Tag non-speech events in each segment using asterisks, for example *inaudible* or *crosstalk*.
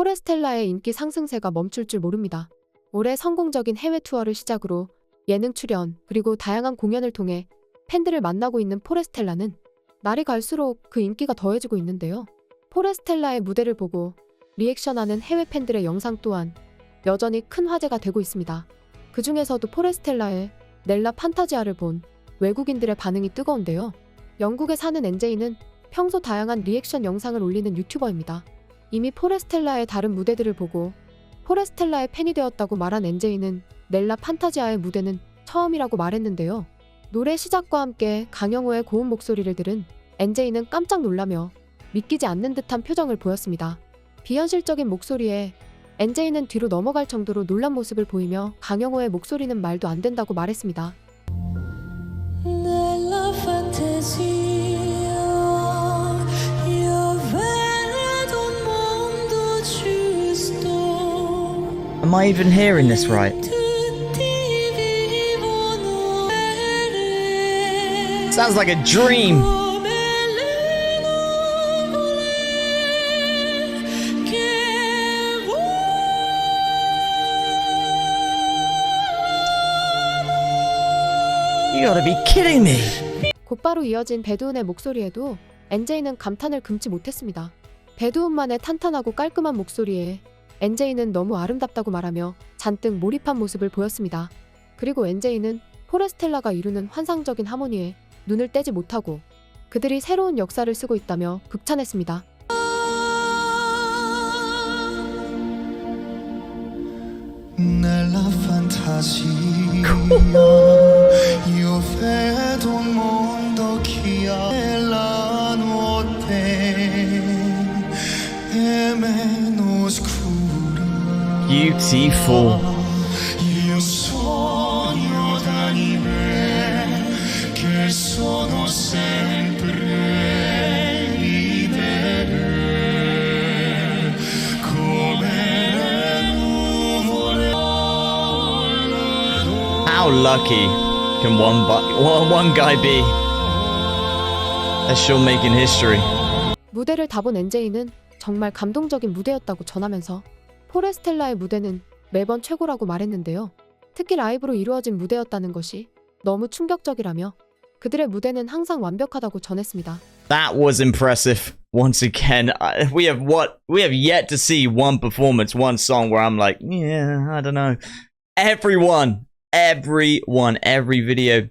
포레스텔라의 인기 상승세가 멈출 줄 모릅니다. 올해 성공적인 해외 투어를 시작으로 예능 출연 그리고 다양한 공연을 통해 팬들을 만나고 있는 포레스텔라는 날이 갈수록 그 인기가 더해지고 있는데요. 포레스텔라의 무대를 보고 리액션하는 해외 팬들의 영상 또한 여전히 큰 화제가 되고 있습니다. 그 중에서도 포레스텔라의 넬라 판타지아를 본 외국인들의 반응이 뜨거운데요. 영국에 사는 NJ는 평소 다양한 리액션 영상을 올리는 유튜버입니다. 이미 포레스텔라의 다른 무대들을 보고 포레스텔라의 팬이 되었다고 말한 NJ는 넬라 판타지아의 무대는 처음이라고 말했는데요. 노래 시작과 함께 강영호의 고운 목소리를 들은 NJ는 깜짝 놀라며 믿기지 않는 듯한 표정을 보였습니다. 비현실적인 목소리에 NJ는 뒤로 넘어갈 정도로 놀란 모습을 보이며 강영호의 목소리는 말도 안 된다고 말했습니다. Am I even hearing this right? Sounds like a dream. You gotta be kidding me. 곧바로 이어진 배두은의 목소리에도 NJ는 감탄을 금치 못했습니다. 배두은만의 탄탄하고 깔끔한 목소리에 NJ는 너무 아름답다고 말하며 잔뜩 몰입한 모습을 보였습니다. 그리고 NJ는 포레스텔라가 이루는 환상적인 하모니에 눈을 떼지 못하고 그들이 새로운 역사를 쓰고 있다며 극찬했습니다. *laughs* nuvole. How lucky can one, one, one guy be? That's sure making history. 무대를 다본 NJ는 정말 감동적인 무대였다고 전하면서 포레스텔라의 무대는 매번 최고라고 말했는데요. 특히 라이브로 이루어진 무대였다는 것이 너무 충격적이라며 그들의 무대는 항상 완벽하다고 전했습니다. That was impressive. Once again, I, we have what we have yet to see one performance, one song where I'm like, yeah, I don't know. Everyone, everyone, every video,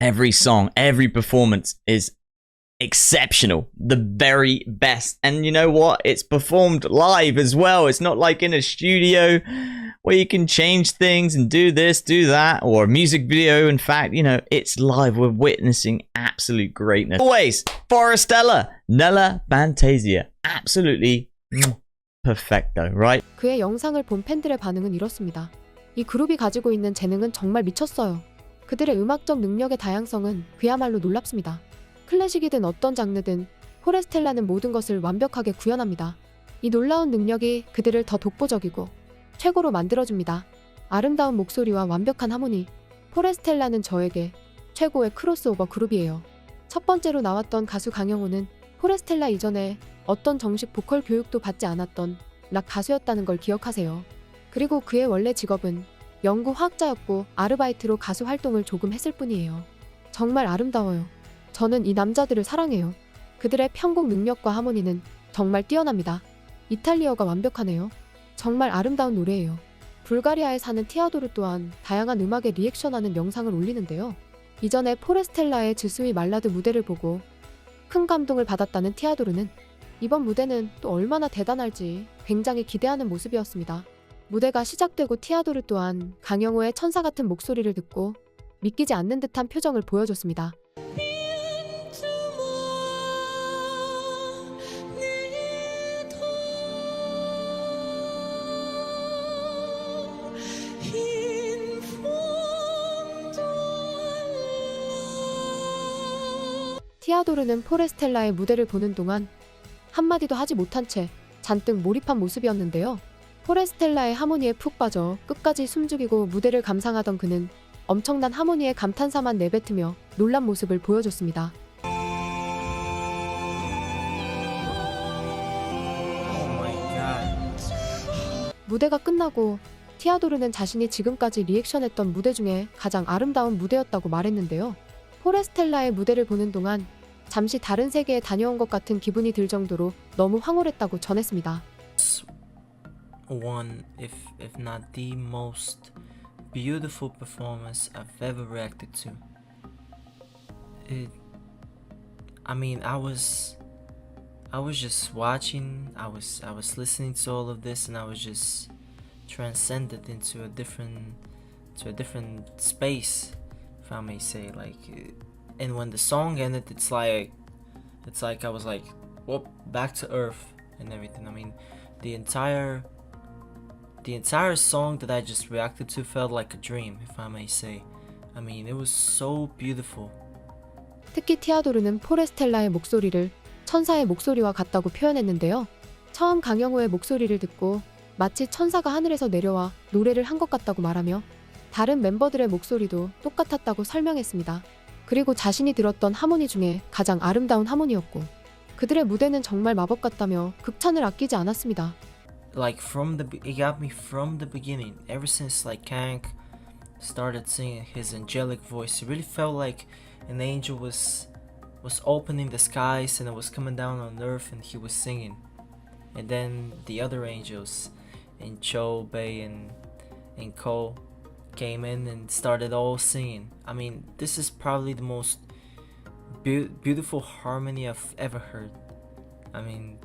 every song, every performance is exceptional, the very best. And you know what? It's performed live as well. It's not like in a studio where you can change things and do this, do that, or a music video. In fact, you know, it's live. We're witnessing absolute greatness. Always, Forestella, Nella Fantasia. Absolutely mm, perfecto, right? 그의 영상을 본 팬들의 반응은 이렇습니다. 이 그룹이 가지고 있는 재능은 정말 미쳤어요. 그들의 음악적 능력의 다양성은 그야말로 놀랍습니다. 클래식이든 어떤 장르든 포레스텔라는 모든 것을 완벽하게 구현합니다. 이 놀라운 능력이 그들을 더 독보적이고 최고로 만들어줍니다. 아름다운 목소리와 완벽한 하모니. 포레스텔라는 저에게 최고의 크로스오버 그룹이에요. 첫 번째로 나왔던 가수 강영호는 포레스텔라 이전에 어떤 정식 보컬 교육도 받지 않았던 락 가수였다는 걸 기억하세요. 그리고 그의 원래 직업은 연구 화학자였고 아르바이트로 가수 활동을 조금 했을 뿐이에요. 정말 아름다워요. 저는 이 남자들을 사랑해요. 그들의 편곡 능력과 하모니는 정말 뛰어납니다. 이탈리어가 완벽하네요. 정말 아름다운 노래예요. 불가리아에 사는 티아도르 또한 다양한 음악에 리액션하는 영상을 올리는데요. 이전에 포레스텔라의 주스위 말라드 무대를 보고 큰 감동을 받았다는 티아도르는 이번 무대는 또 얼마나 대단할지 굉장히 기대하는 모습이었습니다. 무대가 시작되고 티아도르 또한 강영호의 천사 같은 목소리를 듣고 믿기지 않는 듯한 표정을 보여줬습니다. 티아도르는 포레스텔라의 무대를 보는 동안 한마디도 하지 못한 채 잔뜩 몰입한 모습이었는데요. 포레스텔라의 하모니에 푹 빠져 끝까지 숨죽이고 무대를 감상하던 그는 엄청난 하모니에 감탄사만 내뱉으며 놀란 모습을 보여줬습니다. Oh. 무대가 끝나고 티아도르는 자신이 지금까지 리액션했던 무대 중에 가장 아름다운 무대였다고 말했는데요. 포레스텔라의 무대를 보는 동안 잠시 다른 세계에 다녀온 것 같은 기분이 들 정도로 너무 황홀했다고 전했습니다. one, if if not the most beautiful performance I've ever reacted to. It, I mean, I was, I was just watching. I was I was listening to all of this, and I was just transcended into a different, to a different space, if I may say. Like, uh, and when the song ended, it's like, it's like I was like, whoop, back to earth and everything. I mean, the entire the entire song that I just reacted to felt like a dream, if I may say. I mean, it was so beautiful. 특히 티아도르는 포레스텔라의 목소리를 천사의 목소리와 같다고 표현했는데요. 처음 강영호의 목소리를 듣고 마치 천사가 하늘에서 내려와 노래를 한 것 같다고 말하며 다른 멤버들의 목소리도 똑같았다고 설명했습니다. 그리고 자신이 들었던 하모니 중에 가장 아름다운 하모니였고 그들의 무대는 정말 마법 같다며 극찬을 아끼지 않았습니다. Like from the it got me from the beginning. Ever since like Kank started singing his angelic voice, it really felt like an angel was was opening the skies and it was coming down on earth and he was singing. And then the other angels in Cho, Bei and and Ko came in and started all singing. I mean, this is probably the most beau- beautiful harmony I've ever heard. I mean,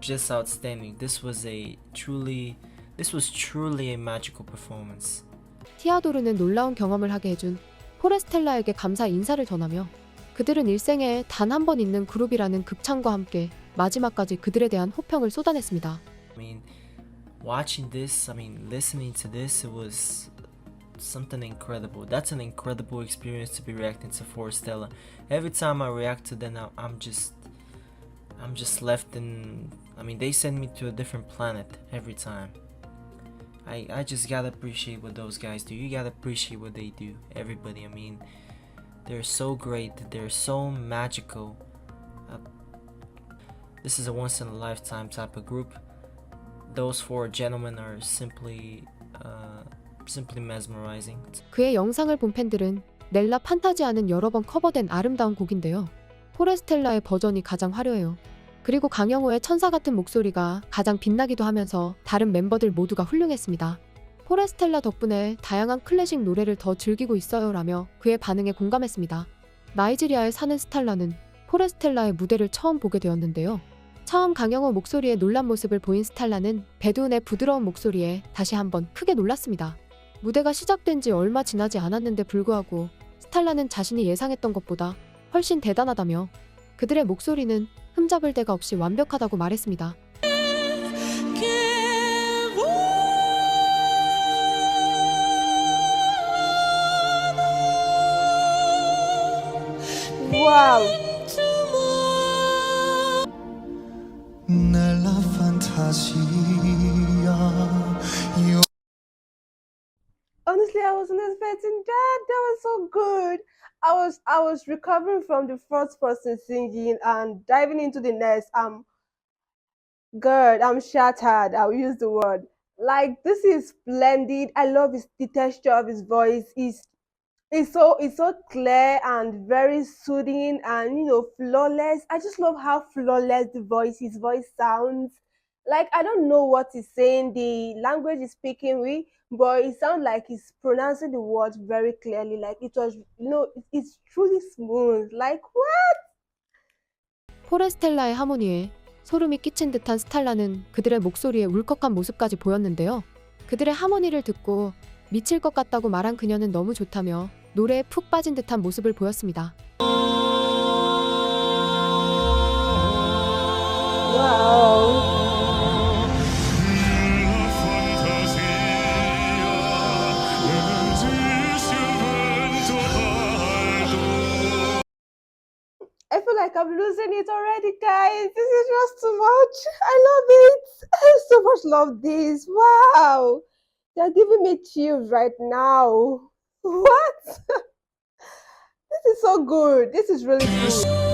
just outstanding. This was a truly this was truly a magical performance. 티아도르는 놀라운 경험을 하게 해준 포레스텔라에게 감사 인사를 전하며 그들은 일생에 단 한 번 있는 그룹이라는 극찬과 함께 마지막까지 그들에 대한 호평을 쏟아냈습니다. I mean, watching this, I mean, listening to this, it was something incredible. That's an incredible experience to be reacting to Forestella. Every time I react to them, I'm just, I'm just left in. I mean, they send me to a different planet every time. I I just gotta appreciate what those guys do. You gotta appreciate what they do. Everybody. I mean, they're so great. They're so magical. Uh, this is a once in a lifetime type of group those four gentlemen are simply uh, simply mesmerizing. 그의 영상을 본 팬들은 넬라 판타지아는 여러 번 커버된 아름다운 곡인데요. 포레스텔라의 버전이 가장 화려해요. 그리고 강영호의 천사 같은 목소리가 가장 빛나기도 하면서 다른 멤버들 모두가 훌륭했습니다. 포레스텔라 덕분에 다양한 클래식 노래를 더 즐기고 있어요라며 그의 반응에 공감했습니다. 나이지리아에 사는 스탈라는 포레스텔라의 무대를 처음 보게 되었는데요. 처음 강영호 목소리에 놀란 모습을 보인 스탈라는 배두운의 부드러운 목소리에 다시 한번 크게 놀랐습니다. 무대가 시작된 지 얼마 지나지 않았는데 불구하고 스탈라는 자신이 예상했던 것보다 훨씬 대단하다며 그들의 목소리는 흠잡을 데가 없이 완벽하다고 말했습니다. Wow. Honestly, I wasn't expecting that. That was so good. I was I was recovering from the first person singing and diving into the next. Um, good. I'm shattered. I'll use the word. Like this is splendid. I love his the texture of his voice. Is it's so it's so clear and very soothing and you know flawless. I just love how flawless the voice his voice sounds. Like I don't know what he's saying, the language he's speaking with, but it sounds like he's pronouncing the words very clearly. Like it was, you know, it- it's truly smooth. Like what? 포레스텔라의 하모니에 소름이 끼친 듯한 스탈라는 그들의 목소리에 울컥한 모습까지 보였는데요. 그들의 하모니를 듣고 미칠 것 같다고 말한 그녀는 너무 좋다며 노래에 푹 빠진 듯한 모습을 보였습니다. Wow. nella like I'm losing it already, guys. This is just too much. I love it. I so much love this. Wow. They're giving me chills right now. *laughs* What? *laughs* this is so good. This is really good.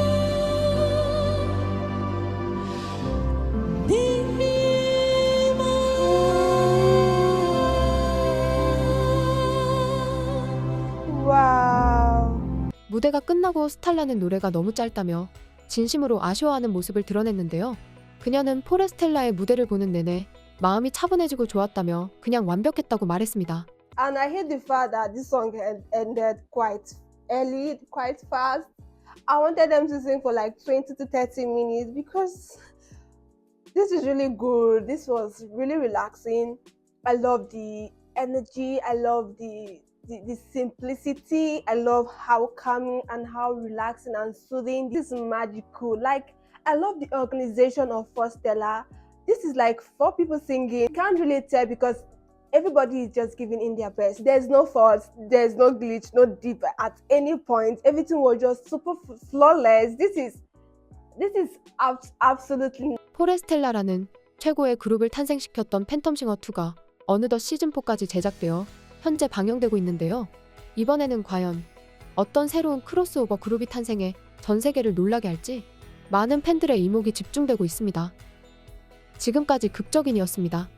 무대가 끝나고 스탈라는 노래가 너무 짧다며 진심으로 아쉬워하는 모습을 드러냈는데요. 그녀는 포레스텔라의 무대를 보는 내내 마음이 차분해지고 좋았다며 그냥 완벽했다고 말했습니다. And I hate the fact that this song ended quite early, quite fast. I wanted them to sing for like 20 to 30 minutes because this is really good. This was really relaxing. I love the energy. I love the, the the simplicity. I love how calming and how relaxing and soothing. This is magical. Like I love the organization of First Stella. This is like four people singing. You can't really tell because everybody is just giving in their best. There's no fault, there's no glitch, no dip at any point. Everything was just super f- flawless. This is this is abs- absolutely 포레스텔라라는 최고의 그룹을 탄생시켰던 팬텀싱어 2가 어느덧 시즌4까지 제작되어 현재 방영되고 있는데요. 이번에는 과연 어떤 새로운 크로스오버 그룹이 탄생해 전 세계를 놀라게 할지 많은 팬들의 이목이 집중되고 있습니다. 지금까지 극적인이었습니다.